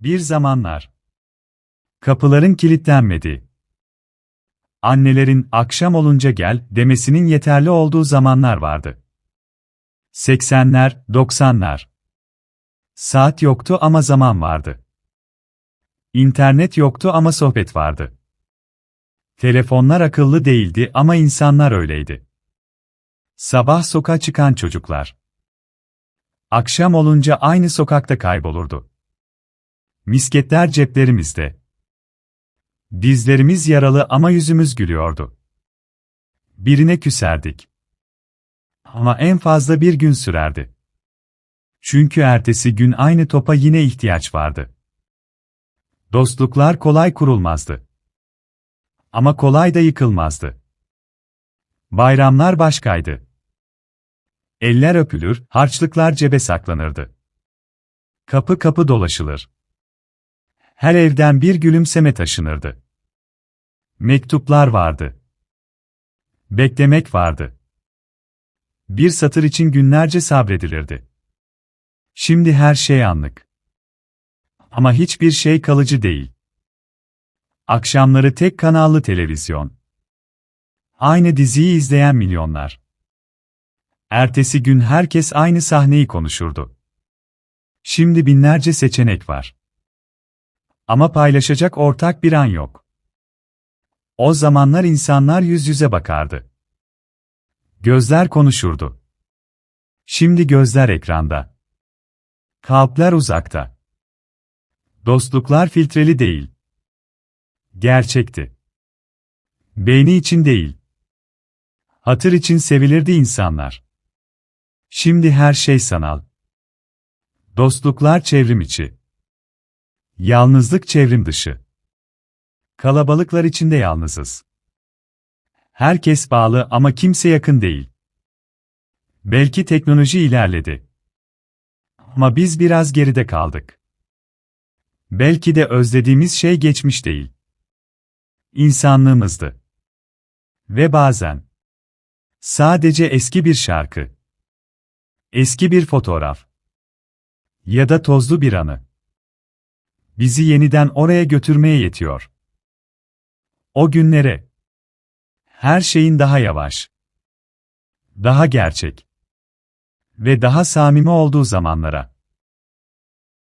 Bir zamanlar. Kapıların kilitlenmedi. Annelerin akşam olunca gel demesinin yeterli olduğu zamanlar vardı. 80'ler, 90'lar. Saat yoktu ama zaman vardı. İnternet yoktu ama sohbet vardı. Telefonlar akıllı değildi ama insanlar öyleydi. Sabah sokağa çıkan çocuklar. Akşam olunca aynı sokakta kaybolurdu. Misketler ceplerimizde. Dizlerimiz yaralı ama yüzümüz gülüyordu. Birine küserdik. Ama en fazla bir gün sürerdi. Çünkü ertesi gün aynı topa yine ihtiyaç vardı. Dostluklar kolay kurulmazdı. Ama kolay da yıkılmazdı. Bayramlar başkaydı. Eller öpülür, harçlıklar cebe saklanırdı. Kapı kapı dolaşılır. Her evden bir gülümseme taşınırdı. Mektuplar vardı. Beklemek vardı. Bir satır için günlerce sabredilirdi. Şimdi her şey anlık. Ama hiçbir şey kalıcı değil. Akşamları tek kanallı televizyon. Aynı diziyi izleyen milyonlar. Ertesi gün herkes aynı sahneyi konuşurdu. Şimdi binlerce seçenek var. Ama paylaşacak ortak bir an yok. O zamanlar insanlar yüz yüze bakardı. Gözler konuşurdu. Şimdi gözler ekranda. Kalpler uzakta. Dostluklar filtreli değil. Gerçekti. Beyni için değil. Hatır için sevilirdi insanlar. Şimdi her şey sanal. Dostluklar çevrim içi. Yalnızlık çevrim dışı. Kalabalıklar içinde yalnızız. Herkes bağlı ama kimse yakın değil. Belki teknoloji ilerledi. Ama biz biraz geride kaldık. Belki de özlediğimiz şey geçmiş değil. İnsanlığımızdı. Ve bazen sadece eski bir şarkı, eski bir fotoğraf ya da tozlu bir anı bizi yeniden oraya götürmeye yetiyor. O günlere her şeyin daha yavaş, daha gerçek ve daha samimi olduğu zamanlara